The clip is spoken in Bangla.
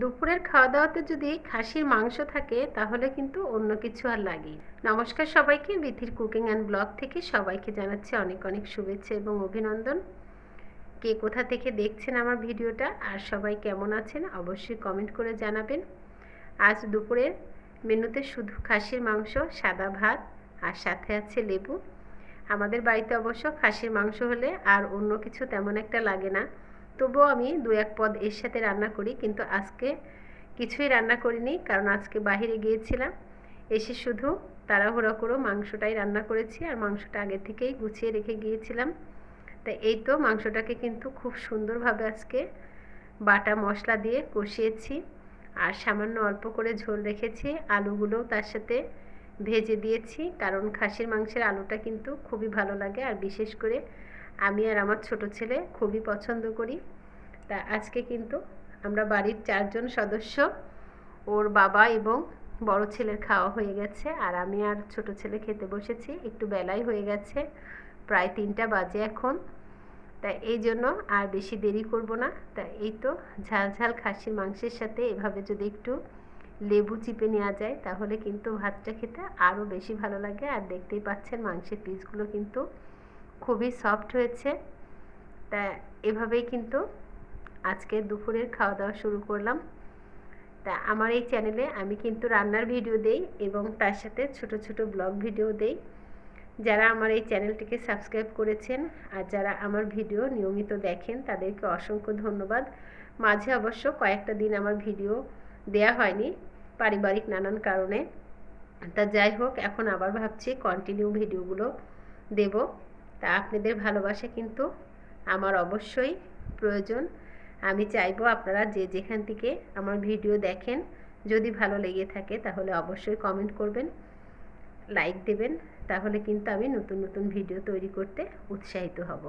দুপুরের খাওয়া দাওয়াতে যদি খাসির মাংস থাকে, তাহলে কিন্তু অন্য কিছু আর লাগে। নমস্কার সবাইকে, বিথির কুকিং অ্যান্ড ব্লগ থেকে সবাইকে জানাচ্ছি অনেক অনেক শুভেচ্ছা এবং অভিনন্দন। কে কোথা থেকে দেখছেন আমার ভিডিওটা আর সবাই কেমন আছেন, অবশ্যই কমেন্ট করে জানাবেন। আজ দুপুরের মেনুতে শুধু খাসির মাংস, সাদা ভাত আর সাথে আছে লেবু। আমাদের বাড়িতে অবশ্য খাসির মাংস হলে আর অন্য কিছু তেমন একটা লাগে না। তবুও আমি দু এক পদ এর সাথে রান্না করি, কিন্তু আজকে কিছুই রান্না করিনি, কারণ আজকে বাহিরে গিয়েছিলাম। এসে শুধু তাড়াহুড়ো করে মাংসটাই রান্না করেছি, আর মাংসটা আগে থেকেই গুছিয়ে রেখে গিয়েছিলাম। তা এই তো মাংসটাকে কিন্তু খুব সুন্দরভাবে আজকে বাটা মশলা দিয়ে কষিয়েছি, আর সামান্য অল্প করে ঝোল রেখেছি, আলুগুলোও তার সাথে ভেজে দিয়েছি, কারণ খাসির মাংসের আলুটা কিন্তু খুবই ভালো লাগে, আর বিশেষ করে আমি আর আমার ছোট ছেলে খুবই পছন্দ করি। তা আজকে কিন্তু আমরা বাড়ির চারজন সদস্য, ওর বাবা এবং বড় ছেলের খাওয়া হয়ে গেছে। আর আমি আর ছোট ছেলে খেতে বসেছি, একটু বেলাই হয়ে গেছে, প্রায় তিনটা বাজে এখন। তা এই জন্য আর বেশি দেরি করব না। তা এই তো ঝাল ঝাল খাসির মাংসের সাথে এভাবে যদি একটু লেবু চিপে নেওয়া যায়, তাহলে কিন্তু ভাতটা খেতে আরও বেশি ভালো লাগে। আর দেখতেই পাচ্ছেন মাংসের পিসগুলো কিন্তু খুবই সফট হয়েছে। তা এভাবেই কিন্তু আজকে দুপুরের খাওয়া দাওয়া শুরু করলাম। তা আমার এই চ্যানেলে আমি কিন্তু রান্নার ভিডিও দেই এবং তার সাথে ছোট ছোট ব্লগ ভিডিও দেই। যারা আমার এই চ্যানেলটিকে সাবস্ক্রাইব করেছেন আর যারা আমার ভিডিও নিয়মিত দেখেন, তাদেরকে অসংখ্য ধন্যবাদ। মাঝে অবশ্য কয়েকটা দিন আমার ভিডিও দেয়া হয়নি পারিবারিক নানান কারণে। তা যাই হোক, এখন আবার ভাবছি কন্টিনিউ ভিডিওগুলো দেব। তা আপনাদের ভালোবাসা কিন্তু আমার অবশ্যই প্রয়োজন। আমি চাইব আপনারা যে যেখান থেকে আমার ভিডিও দেখেন, যদি ভালো লেগে থাকে তাহলে অবশ্যই কমেন্ট করবেন লাইক দেবেন, তাহলে কিন্তু আমি নতুন নতুন ভিডিও তৈরি করতে উৎসাহিত হব।